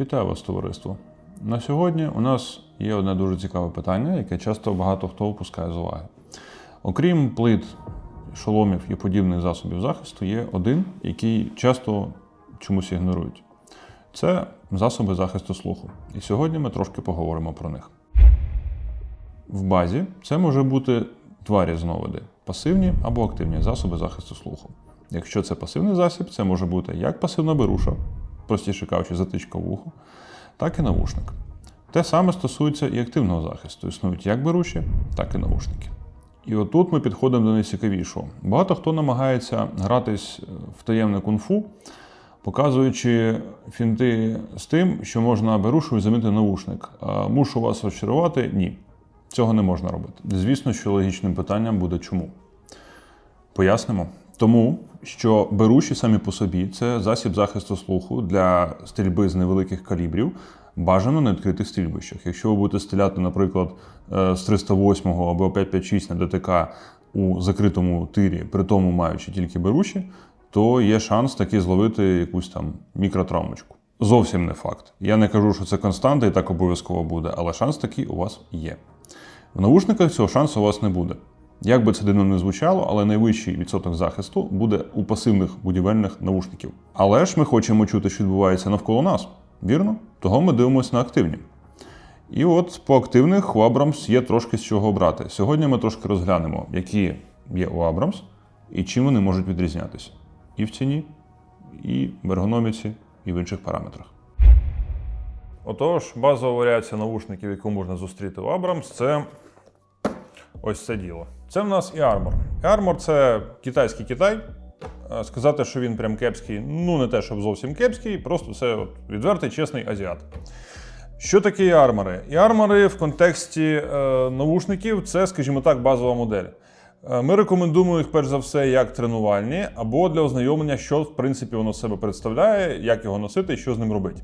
Вітаю вас, товариство. На сьогодні у нас є одне дуже цікаве питання, яке часто багато хто опускає з уваги. Окрім плит, шоломів і подібних засобів захисту, є один, який часто чомусь ігнорують. Це засоби захисту слуху. І сьогодні ми трошки поговоримо про них. В базі це може бути два різновиди: пасивні або активні засоби захисту слуху. Якщо це пасивний засіб, це може бути як пасивна беруша, простіше кажучи, затичка в ухо, так і навушник. Те саме стосується і активного захисту. Існують як беруші, так і навушники. І отут ми підходимо до найцікавішого. Багато хто намагається гратись в таємне кунг-фу, показуючи фінти з тим, що можна берушою замінити навушник. А мушу вас розчарувати? Ні. Цього не можна робити. Звісно, що логічним питанням буде чому. Пояснимо. Тому що беруші самі по собі це засіб захисту слуху для стрільби з невеликих калібрів, бажано на відкритих стрільбищах. Якщо ви будете стріляти, наприклад, е, з 308 або 556 на ДТК у закритому тирі, при тому маючи тільки беруші, то є шанс таки зловити якусь там мікротравмочку. Зовсім не факт. Я не кажу, що це константа і так обов'язково буде, але шанс такий у вас є. В наушниках цього шансу у вас не буде. Як би це дивно не звучало, але найвищий відсоток захисту буде у пасивних будівельних навушників. Але ж ми хочемо чути, що відбувається навколо нас. Вірно? Того ми дивимося на активні. І от по активних у Abrams є трошки з чого обрати. Сьогодні ми трошки розглянемо, які є у Abrams і чим вони можуть відрізнятися. І в ціні, і в ергономіці, і в інших параметрах. Отож, базова варіація навушників, яку можна зустріти у Abrams, це ось це діло. Це в нас і. І Armor це китайський Китай. Е, Сказати, що він прям кепський, ну не те, щоб зовсім кепський, просто це от відвертий, чесний азіат. Що таке армори? І армори в контексті е, навушників це, скажімо так, базова модель. Е, Ми рекомендуємо їх перш за все як тренувальні або для ознайомлення, що в принципі воно себе представляє, як його носити і що з ним робити.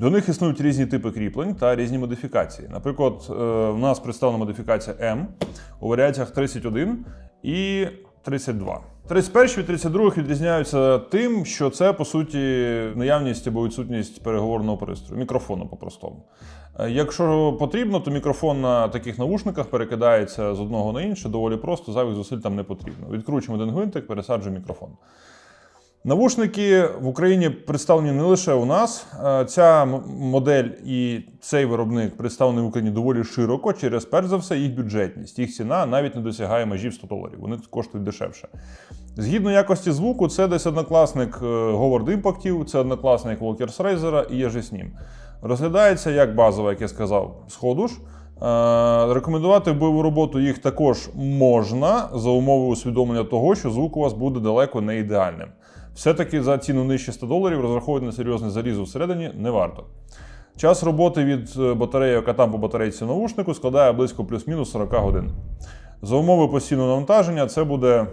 До них існують різні типи кріплень та різні модифікації. Наприклад, е, в нас представлена модифікація M у варіаціях 31 і 32. 31 від 32 відрізняються тим, що це по суті наявність або відсутність переговорного пристрою, мікрофону по-простому. Е, Якщо потрібно, то мікрофон на таких навушниках перекидається з одного на інше доволі просто, зайвих зусиль там не потрібно. Відкручуємо один гвинтик, пересаджуємо мікрофон. Навушники в Україні представлені не лише у нас. Е, Ця модель і цей виробник представлений в Україні доволі широко через, перш за все, їх бюджетність. Їх ціна навіть не досягає межі в 100 доларів. Вони коштують дешевше. Згідно якості звуку, це десь однокласник е, Говард Імпактів, це однокласник Walkers Razer і є же з ним. Розглядається як базова, як я сказав, сходу ж. Е, Рекомендувати бойову роботу їх також можна за умови усвідомлення того, що звук у вас буде далеко не ідеальним. Все-таки за ціну нижче 100 доларів розраховувати на серйозне залізо всередині не варто. Час роботи від е, батареї, яка там по батарейці навушнику, складає близько плюс-мінус 40 годин. За умови постійного навантаження це буде,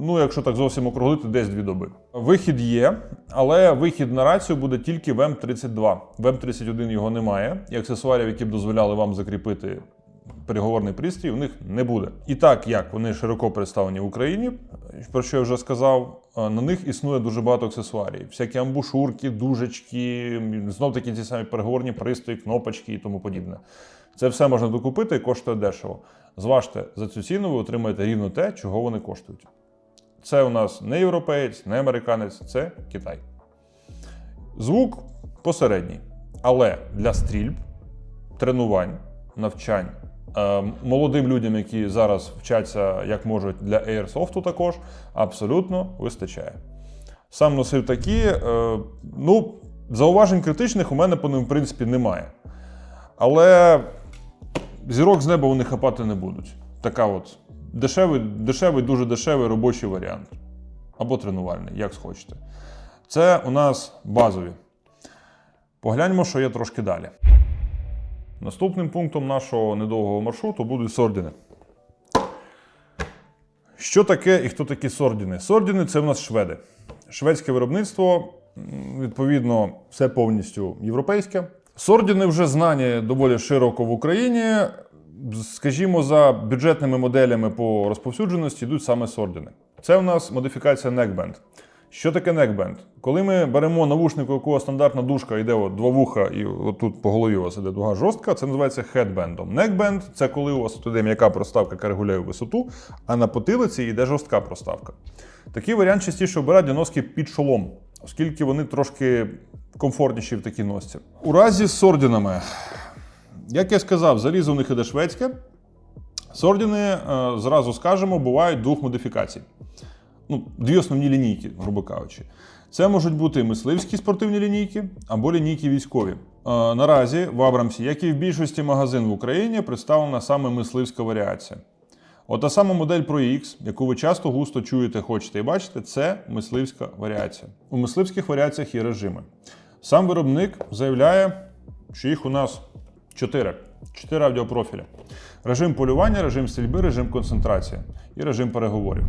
ну якщо так зовсім округлити, десь 2 доби. Вихід є, але вихід на рацію буде тільки в М32. В М31 його немає, і аксесуарів, які б дозволяли вам закріпити переговорний пристрій, у них не буде. І так як вони широко представлені в Україні, про що я вже сказав, на них існує дуже багато аксесуарів. Всякі амбушурки, дужечки, знов таки ті самі переговорні пристрої, кнопочки і тому подібне. Це все можна докупити і коштує дешево. Зважте, за цю ціну ви отримаєте рівно те, чого вони коштують. Це у нас не європеєць, не американець, це Китай. Звук посередній. Але для стрільб, тренувань, навчань, е, молодим людям, які зараз вчаться як можуть для Airsoft також, абсолютно вистачає. Сам носив такі. е, Ну, зауважень критичних у мене по ним, в принципі, немає. Але зірок з неба вони хапати не будуть. Така от дешевий, дешевий, дуже дешевий робочий варіант. Або тренувальний, як схочете. Це у нас базові. Погляньмо, що є трошки далі. Наступним пунктом нашого недовгого маршруту будуть сордіни. Що таке і хто такі сордіни? Сордіни це в нас шведи. Шведське виробництво, відповідно, все повністю європейське. Сордіни вже знані доволі широко в Україні. Скажімо, за бюджетними моделями по розповсюдженості йдуть саме сордіни. Це у нас модифікація Neckband. Що таке neckband? Коли ми беремо навушник, у якого стандартна дужка йде от два вуха, і отут по голові у вас іде дуга жорстка, це називається headband. Neckband – це коли у вас тут іде м'яка проставка, яка регулює висоту, а на потилиці йде жорстка проставка. Такий варіант частіше обирають для носки під шолом, оскільки вони трошки комфортніші в такій носці. У разі з орденами, як я сказав, залізо в них іде шведське. Сордіни, е, зразу скажемо, бувають двох модифікацій. Ну, дві основні лінійки, грубо кажучи. Це можуть бути мисливські спортивні лінійки або лінійки військові. Е, Наразі в Абрамсі, як і в більшості магазин в Україні, представлена саме мисливська варіація. От та сама модель Pro X, яку ви часто густо чуєте, хочете і бачите, це мисливська варіація. У мисливських варіаціях є режими. Сам виробник заявляє, що їх у нас чотири. Чотири аудіопрофілі. Режим полювання, режим стрільби, режим концентрації і режим переговорів.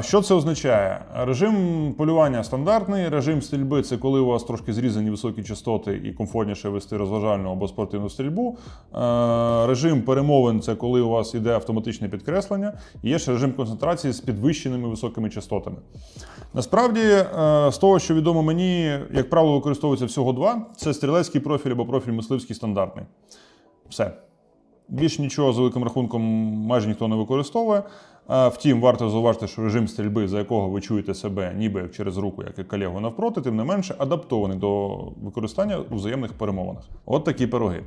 Що це означає? Режим полювання стандартний, режим стрільби це коли у вас трошки зрізані високі частоти і комфортніше вести розважальну або спортивну стрільбу. Режим перемовин це коли у вас йде автоматичне підкреслення, і є ще режим концентрації з підвищеними високими частотами. Насправді, е, з того, що відомо мені, як правило, використовується всього два: це стрілецький профіль або профіль мисливський стандартний. Все. Більш нічого за великим рахунком майже ніхто не використовує. Втім, варто зауважити, що режим стрільби, за якого ви чуєте себе ніби як через руку, як і колегу навпроти, тим не менше адаптований до використання у взаємних перемовинах. От такі пироги.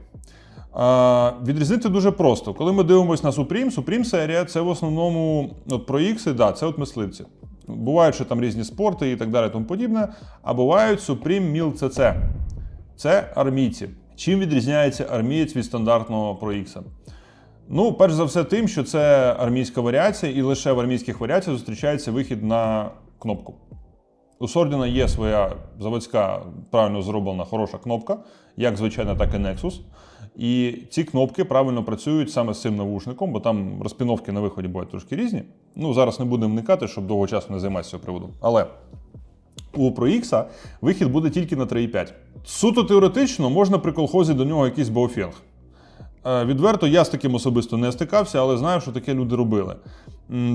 А, Відрізнити дуже просто. Коли ми дивимося на Supreme, Supreme серія це в основному от про X, да, це от мисливці. Бувають, що там різні спорти і так далі, тому подібне. А бувають Supreme Mil CC. Це армійці. Чим відрізняється армієць від стандартного Pro X? Ну, перш за все, тим, що це армійська варіація, і лише в армійських варіаціях зустрічається вихід на кнопку. У Сордіна є своя заводська правильно зроблена хороша кнопка, як звичайно, так і Nexus. І ці кнопки правильно працюють саме з цим навушником, бо там розпіновки на виході бувають трошки різні. Ну, зараз не будемо вникати, щоб довго часу не займатися цього приводу. Але у Pro X вихід буде тільки на 3,5. Суто теоретично можна при колхозі до нього якийсь бауфінг. Е, Відверто, я з таким особисто не стикався, але знаю, що таке люди робили.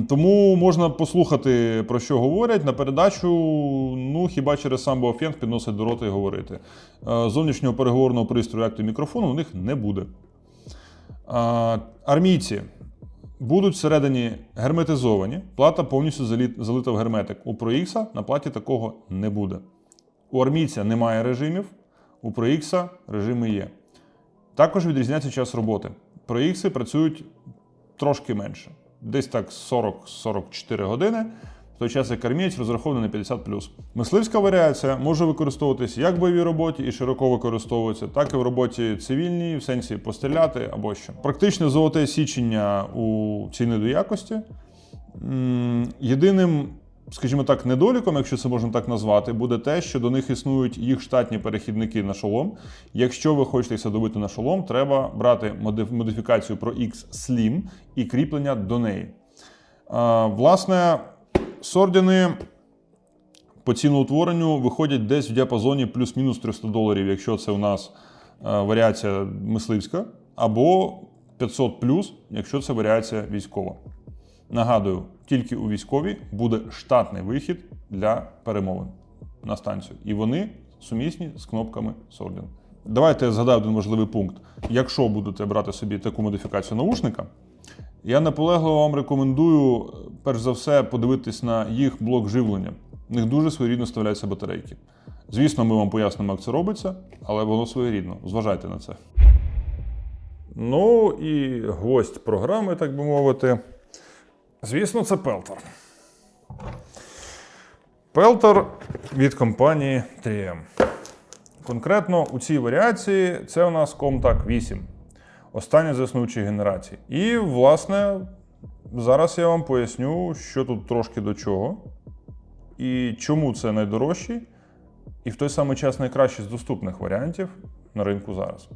Тому можна послухати, про що говорять на передачу, ну хіба через сам бауфінг підносить до рота і говорити. Е, Зовнішнього переговорного пристрою як то мікрофону у них не буде. Армійці будуть всередині герметизовані, плата повністю залита в герметик. У ProX на платі такого не буде. У армійця немає режимів, у ProX режими є. Також відрізняється час роботи. ProX працюють трошки менше, десь так 40-44 години. В той час як армієць розрахований на 50 Мисливська варіація може використовуватись як в бойовій роботі і широко використовується, так і в роботі цивільній, в сенсі постріляти або що. Практичне золоте січення у ціни до якості. Єдиним, скажімо так, недоліком, якщо це можна так назвати, буде те, що до них існують їх штатні перехідники на шолом. Якщо ви хочете їх садовити на шолом, треба брати модифікацію про X Slim і кріплення до неї. Власне, сордіни по ціноутворенню виходять десь в діапазоні плюс-мінус 300 доларів, якщо це у нас е, варіація мисливська, або 500 плюс, якщо це варіація військова. Нагадую, тільки у військовій буде штатний вихід для перемовин на станцію. І вони сумісні з кнопками Sordin. Давайте я згадаю один важливий пункт. Якщо будете брати собі таку модифікацію наушника, я наполегливо вам рекомендую, е, перш за все, подивитись на їх блок живлення. В них дуже своєрідно вставляються батарейки. Звісно, ми вам пояснимо, як це робиться, але воно своєрідно. Зважайте на це. Ну і гость програми, так би мовити. Звісно, це Пелтер. Пелтер від компанії 3M. Конкретно у цій варіації це у нас Comtac 8, остання з існуючої генерації. І, власне, зараз я вам поясню, що тут трошки до чого, і чому це найдорожчий, і в той самий час найкращий з доступних варіантів на ринку зараз.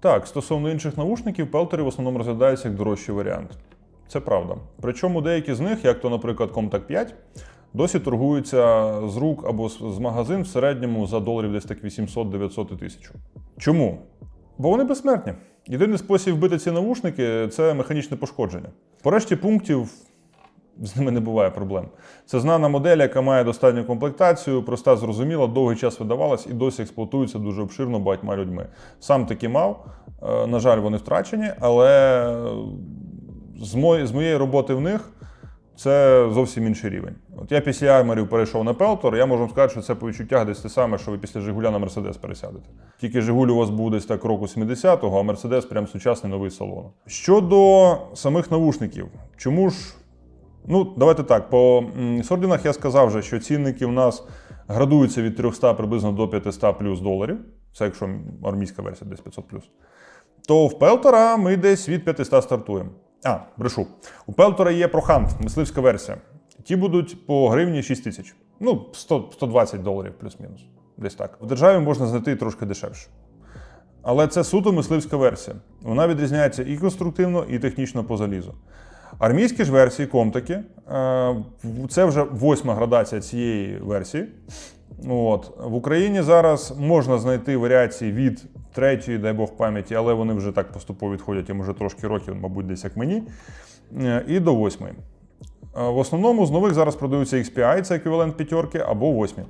Так, стосовно інших навушників, пелтери в основному розглядаються як дорожчий варіант. Це правда. Причому деякі з них, як то, наприклад, Comtac 5, досі торгуються з рук або з магазин в середньому за доларів десь так 800-900 і 1000. Чому? Бо вони безсмертні. Єдиний спосіб вбити ці навушники це механічне пошкодження. По решті пунктів З ними не буває проблем. Це знана модель, яка має достатню комплектацію, проста, зрозуміла, довгий час видавалась і досі експлуатується дуже обширно багатьма людьми. Сам таки мав. Е, На жаль, вони втрачені, але з, мої, з моєї роботи в них це зовсім інший рівень. От я після арморів перейшов на Пелтор, я можу сказати, що це по відчуттях десь те саме, що ви після Жигуля на Мерседес пересядете. Тільки Жигуль у вас був десь так року 70-го, а Мерседес прям сучасний новий салон. Щодо самих навушників, чому ж. Ну, давайте так. По м, сординах я сказав вже, що цінники в нас градуються від 300 приблизно до 500 плюс доларів. Це якщо армійська версія, десь 500 плюс. То в Пелтора ми десь від 500 стартуємо. А, брешу. У Пелтора є прохант, мисливська версія. Ті будуть по гривні 6 тисяч. Ну, 100, 120 доларів плюс-мінус. Десь так. В державі можна знайти трошки дешевше. Але це суто мисливська версія. Вона відрізняється і конструктивно, і технічно по залізу. Армійські ж версії комтаки, е, це вже восьма градація цієї версії. От. В Україні зараз можна знайти варіації від третьої, дай Бог пам'яті, але вони вже так поступово відходять, їм вже трошки років, мабуть, десь як мені, е, і до восьмої. Е, В основному з нових зараз продаються XPI, це еквівалент п'ятерки, або восьмі.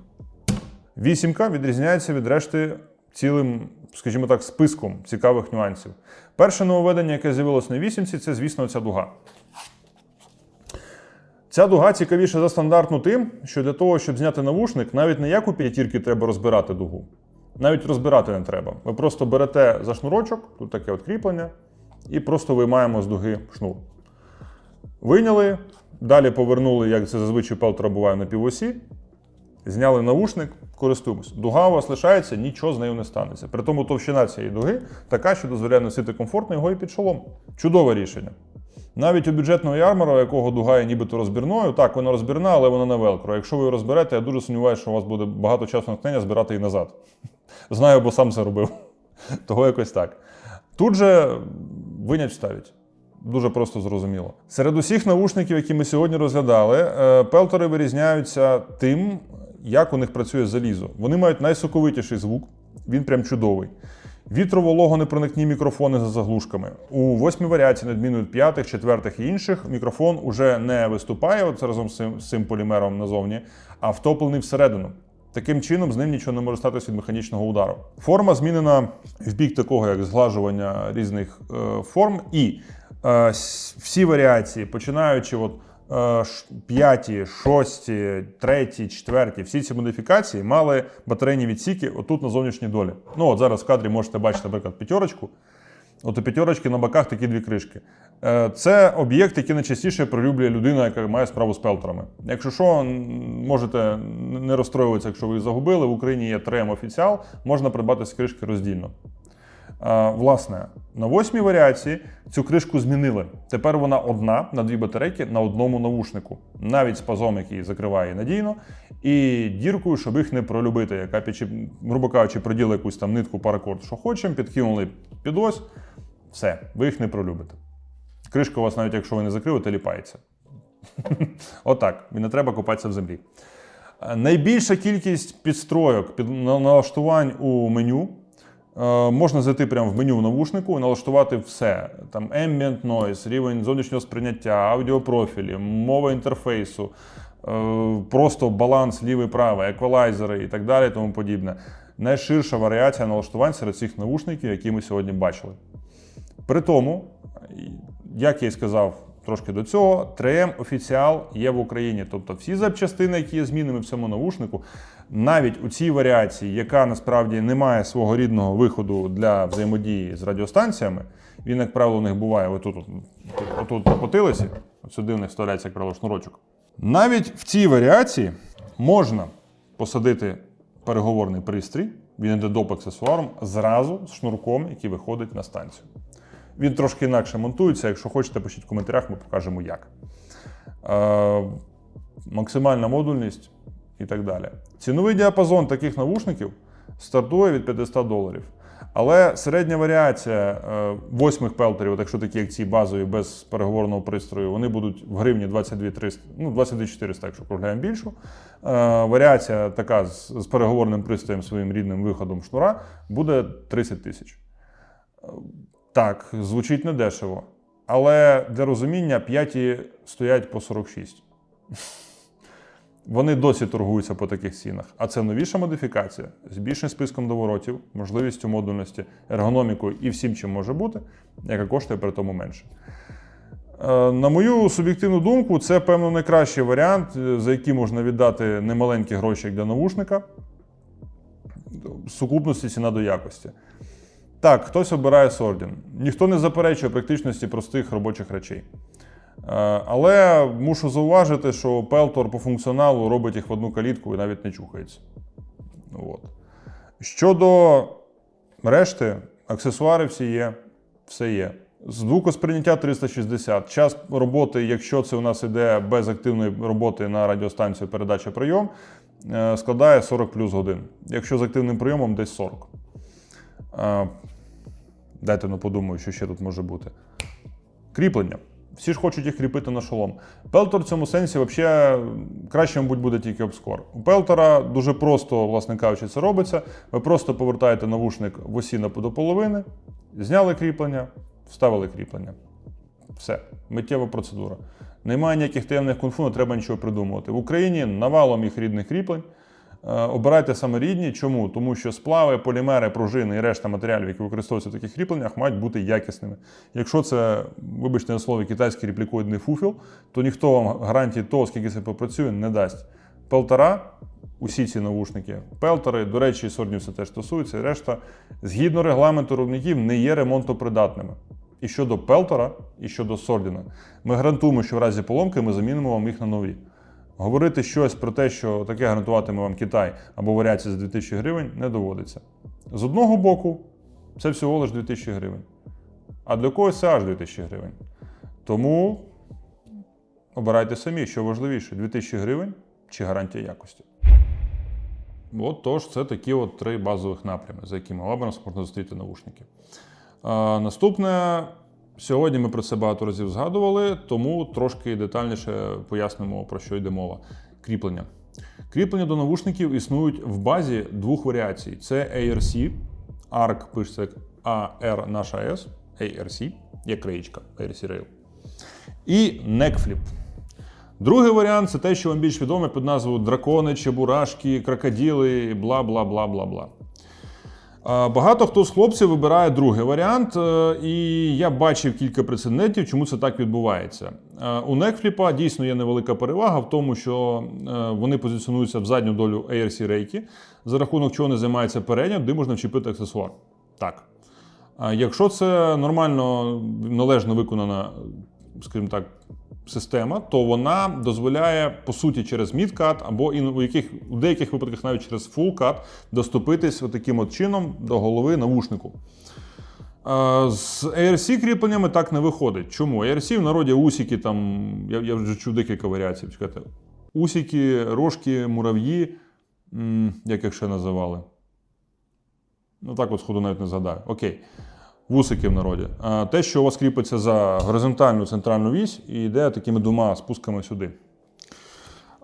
Вісімка відрізняється від решти цілим, скажімо так, списком цікавих нюансів. Перше нововведення, яке з'явилось на вісімці, це, звісно, ця дуга. Ця дуга цікавіша за стандартну тим, що для того, щоб зняти навушник, навіть не як у п'ятірки треба розбирати дугу. Навіть розбирати не треба. Ви просто берете за шнурочок, тут таке от кріплення, і просто виймаємо з дуги шнур. Вийняли, далі повернули, як це зазвичай пелтора буває на півосі, зняли навушник, користуємось. Дуга у вас лишається, нічого з нею не станеться. При тому товщина цієї дуги така, що дозволяє носити комфортно його і під шолом. Чудове рішення. Навіть у бюджетного ярмара, якого дуга є нібито розбірною, так, вона розбірна, але вона не велкро. Якщо ви її розберете, я дуже сумніваюся, що у вас буде багато часу натхнення збирати її назад. Знаю, бо сам це робив. Того якось так. Тут же винять вставить. Дуже просто зрозуміло. Серед усіх навушників, які ми сьогодні розглядали, е, пелтори вирізняються тим, як у них працює залізо. Вони мають найсоковитіший звук, він прям чудовий. Вітрово-вологонепроникні мікрофони за заглушками. У восьмій варіації, на від п'ятих, четвертих і інших, мікрофон уже не виступає от разом з цим, з цим полімером назовні, а втоплений всередину. Таким чином, з ним нічого не може статися від механічного удару. Форма змінена в бік такого, як зглажування різних е, форм, і е, всі варіації, починаючи от, п'яті, шості, треті, четверті, всі ці модифікації мали батарейні відсіки отут на зовнішній долі. Ну от зараз в кадрі можете бачити, наприклад, п'ятерочку. От у п'ятерочки на боках такі дві кришки. Е, Це об'єкт, який найчастіше прилюблює людина, яка має справу з пелтерами. Якщо що, можете не розстроюватися, якщо ви їх загубили. В Україні є 3М офіціал, можна придбати ці кришки роздільно. Власне, на восьмій варіації цю кришку змінили. Тепер вона одна на дві батарейки на одному навушнику, навіть з пазом, який закриває надійно, і діркою, щоб їх не пролюбити, яка під, грубо кажучи, приділи якусь там нитку паракорд, що хочемо, підкинули під все, ви їх не пролюбите. Кришка у вас, навіть якщо ви не закрили, ліпається. Отак, і не треба копатися в землі. Е, Найбільша кількість підстройок, під налаштувань у меню. Е, Можна зайти прямо в меню в навушнику і налаштувати все. Там ambient noise, рівень зовнішнього сприйняття, аудіопрофілі, мова інтерфейсу, е, просто баланс лівий правий, еквалайзери і так далі, тому подібне. Найширша варіація налаштувань серед цих навушників, які ми сьогодні бачили. При тому, як я і сказав трошки до цього, 3M офіціал є в Україні. Тобто всі запчастини, які є змінними в цьому навушнику, навіть у цій варіації, яка насправді не має свого рідного виходу для взаємодії з радіостанціями, він, як правило, у них буває отут, от, отут на потилиці, от сюди в них вставляється, як правило, шнурочок. Навіть в цій варіації можна посадити переговорний пристрій, він йде доп. аксесуаром, зразу з шнурком, який виходить на станцію. Він трошки інакше монтується. Якщо хочете, пишіть в коментарях, ми покажемо як. Е, максимальна модульність і так далі. Ціновий діапазон таких навушників стартує від 500 доларів. Але середня варіація е, восьмих пелтерів, якщо такі як ці базові без переговорного пристрою, вони будуть в гривні 22 300, ну 22 400, якщо кругляємо більшу. Е, варіація така з, з переговорним пристроєм своїм рідним виходом шнура буде 30 тисяч. Так, звучить недешево. Але для розуміння п'яті стоять по 46. Вони досі торгуються по таких цінах. А це новіша модифікація з більшим списком доворотів, можливістю модульності, ергономікою і всім, чим може бути, яка коштує при тому менше. Е, На мою суб'єктивну думку, це певно найкращий варіант, е, за який можна віддати немаленькі гроші для навушника. В сукупності ціна до якості. Так, хтось обирає Сордін. Ніхто не заперечує практичності простих робочих речей. Е, Але мушу зауважити, що Peltor по функціоналу робить їх в одну калітку і навіть не чухається. От. Щодо решти, аксесуари всі є, все є. Звукосприйняття 360. Час роботи, якщо це у нас іде без активної роботи на радіостанцію передача прийом, е, складає 40 плюс годин. Якщо з активним прийомом, десь 40. Дайте ну подумаю, що ще тут може бути. Кріплення. Всі ж хочуть їх кріпити на шолом. Пелтор в цьому сенсі взагалі краще, мабуть, буде тільки обскор. У Пелтора дуже просто, власне кажучи, це робиться. Ви просто повертаєте навушник в осі до половини, зняли кріплення, вставили кріплення. Все, миттєва процедура. Немає ніяких таємних кунг-фу, не треба нічого придумувати. В Україні навалом їх рідних кріплень. Е, Обирайте саме рідні. Чому? Тому що сплави, полімери, пружини і решта матеріалів, які використовуються в таких кріпленнях, мають бути якісними. Якщо це, вибачте на слові, китайський реплікоїдний фуфіл, то ніхто вам гарантії того, скільки це попрацює, не дасть. Пелтора, усі ці навушники, пелтори, до речі, сорднів це теж стосується, і решта, згідно регламенту виробників, не є ремонтопридатними. І щодо Пелтора, і щодо Сордіна, ми гарантуємо, що в разі поломки ми замінимо вам їх на нові. Говорити щось про те, що таке гарантуватиме вам Китай або варіація за 2000 гривень, не доводиться. З одного боку, це всього лише 2000 гривень. А для когось це аж 2000 гривень. Тому обирайте самі, що важливіше: 2000 гривень чи гарантія якості. От тож, це такі от три базових напрями, за якими Лабранс можна зустріти навушники. Наступне, сьогодні ми про це багато разів згадували, тому трошки детальніше пояснимо, про що йде мова. Кріплення. Кріплення до навушників існують в базі двох варіацій: це ARC, ARC пишеться як AR наша S, ARC, як краєчка, ARC Rail. І neckflip. Другий варіант це те, що вам більш відоме під назвою дракони, чебурашки, крокоділи, бла бла бла бла бла. Багато хто з хлопців вибирає другий варіант, е, і я бачив кілька прецедентів, чому це так відбувається. Е, У Некфліпа дійсно є невелика перевага в тому, що е, вони позиціонуються в задню долю ARC рейки, за рахунок чого не займається передня, де можна вчепити аксесуар. Так. Якщо це нормально, належно виконана, скажімо так, система, то вона дозволяє, по суті, через мідкат або у, яких, у деяких випадках навіть через фулкат доступитись таким от чином до голови навушнику. З ARC кріпленнями так не виходить. Чому? ARC в народі усіки, там, я, я вже чув декілька варіацій. Чекайте. Усіки, рожки, мурав'ї, як їх ще називали. Ну так от сходу навіть не згадаю. Окей. Вусики в народі. Те, що у вас кріпиться за горизонтальну центральну вісь і йде такими двома спусками сюди.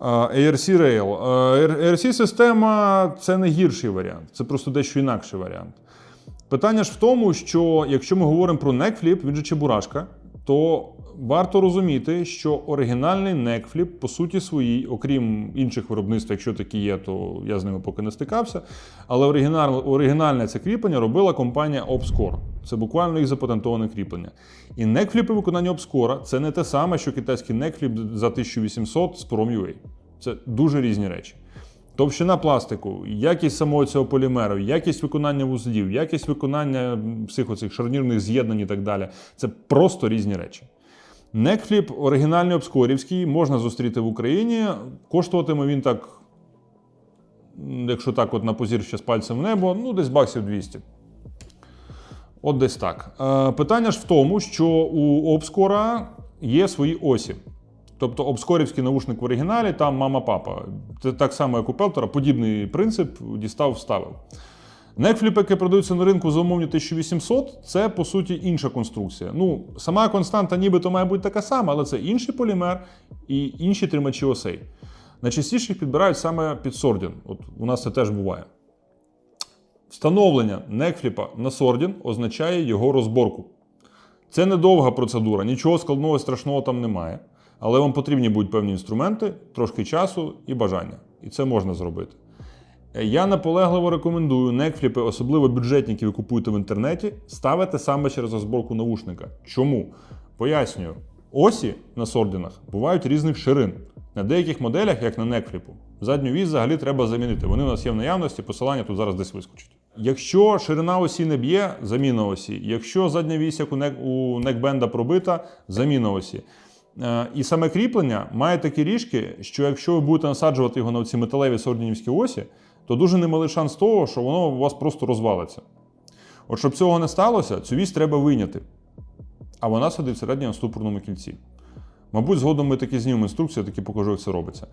ARC Rail. ARC система це не гірший варіант, це просто дещо інакший варіант. Питання ж в тому, що якщо ми говоримо про некфліп, він же чебурашка, то варто розуміти, що оригінальний некфліп, по суті своїй, окрім інших виробництв, якщо такі є, то я з ними поки не стикався. Але оригінальне це кріплення робила компанія Obscore. Це буквально їх запатентоване кріплення. І некфліпи виконання Obscore – це не те саме, що китайський некфліп за 1800 з Prom.ua. Це дуже різні речі. Товщина пластику, якість самого цього полімеру, якість виконання вузлів, якість виконання всіх оцих шарнірних з'єднань і так далі. Це просто різні речі. Некфліп оригінальний обскорівський можна зустріти в Україні. Коштуватиме він так, якщо так, от на позір ще з пальцем в небо, ну десь баксів 200. От десь так. Е, питання ж в тому, що у обскора є свої осі. Тобто обскорівський наушник в оригіналі, там мама-папа. Це так само, як у Пелтора, подібний принцип дістав, вставив. Некфліп, які продаються на ринку за умовні 1800, це по суті інша конструкція. Ну, сама константа нібито має бути така сама, але це інший полімер і інші тримачі осей. Найчастіше їх підбирають саме під сордін. От у нас це теж буває. Встановлення некфліпа на сордін означає його розборку. Це недовга процедура, нічого складного і страшного там немає. Але вам потрібні будуть певні інструменти, трошки часу і бажання. І це можна зробити. Я наполегливо рекомендую некфліпи, особливо бюджетні, які ви купуєте в інтернеті, ставити саме через розборку навушника. Чому? Пояснюю. Осі на сординах бувають різних ширин. На деяких моделях, як на некфліпу, задню вісь взагалі треба замінити. Вони у нас є в наявності, посилання тут зараз десь вискочить. Якщо ширина осі не б'є, заміна осі. Якщо задня вісь, як у, нек, у некбенда пробита, заміна осі. Е, І саме кріплення має такі ріжки, що якщо ви будете насаджувати його на ці металеві сордінівські осі, то дуже немалий шанс того, що воно у вас просто розвалиться. От щоб цього не сталося, цю вісь треба вийняти. А вона сидить всередині на ступорному кільці. Мабуть, згодом ми таки знімемо інструкцію, таки покажу, як це робиться.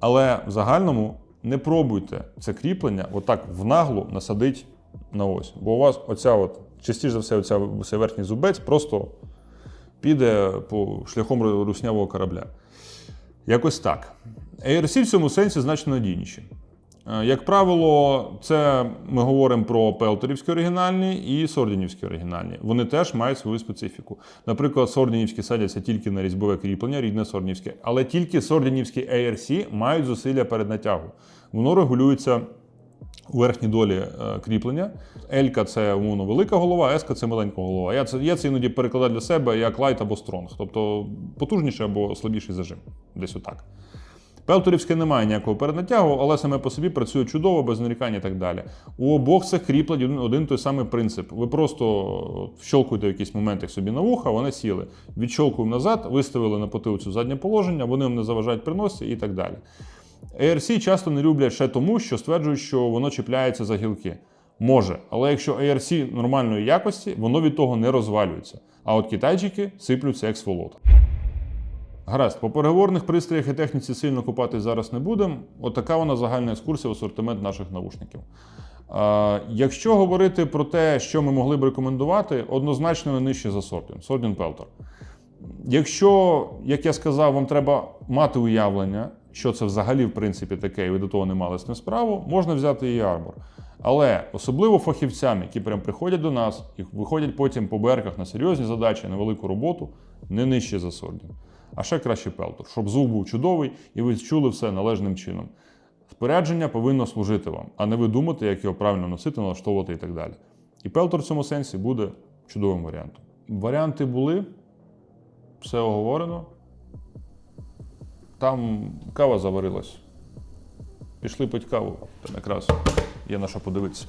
Але в загальному не пробуйте це кріплення отак в наглу насадить на ось. Бо у вас оця от, частіше за все, оця, цей верхній зубець просто піде по шляхом руснявого корабля. Якось так. ARC в цьому сенсі значно надійніші. Е, Як правило, це ми говоримо про пелтерівські оригінальні і сордінівські оригінальні. Вони теж мають свою специфіку. Наприклад, сордінівські садяться тільки на різьбове кріплення, рідне сордінівське, але тільки сордінівські ARC мають зусилля перед натягу. Воно регулюється у верхній долі е, кріплення. Елька це умовно велика голова, еска це маленька голова. Я це, я це іноді перекладаю для себе як лайт або стронг, тобто потужніший або слабіший зажим. Десь отак. Пелторівське не має ніякого переднатягу, але саме по собі працює чудово, без нарікань і так далі. У обох цих кріплень один, один той самий принцип. Ви просто вщолкуєте в якийсь момент їх собі на вуха, вони сіли. Відщолкуємо назад, виставили на потилицю заднє положення, вони вам не заважають при носі і так далі. ARC часто не люблять ще тому, що стверджують, що воно чіпляється за гілки. Може, але якщо ARC нормальної якості, воно від того не розвалюється. А от китайчики сиплються як сволота. Гаразд, по переговорних пристроях і техніці сильно купатись зараз не будемо. Отака вона загальна екскурсія в асортимент наших навушників. Якщо говорити про те, що ми могли б рекомендувати, однозначно не нижче за Сордін, Сордін Пелтор. Якщо, як я сказав, вам треба мати уявлення, що це взагалі в принципі таке, і ви до того не мали з ним справу, можна взяти і Армор. Але особливо фахівцям, які прям приходять до нас і виходять потім по берках на серйозні задачі, на велику роботу, не нижче за Сордін. А ще краще Пелтор, щоб звук був чудовий і ви чули все належним чином. Спорядження повинно служити вам, а не ви думати, як його правильно носити, налаштовувати і так далі. І Пелтор в цьому сенсі буде чудовим варіантом. Варіанти були, все оговорено. Там кава заварилась. Пішли пить каву, там якраз є на що подивитися.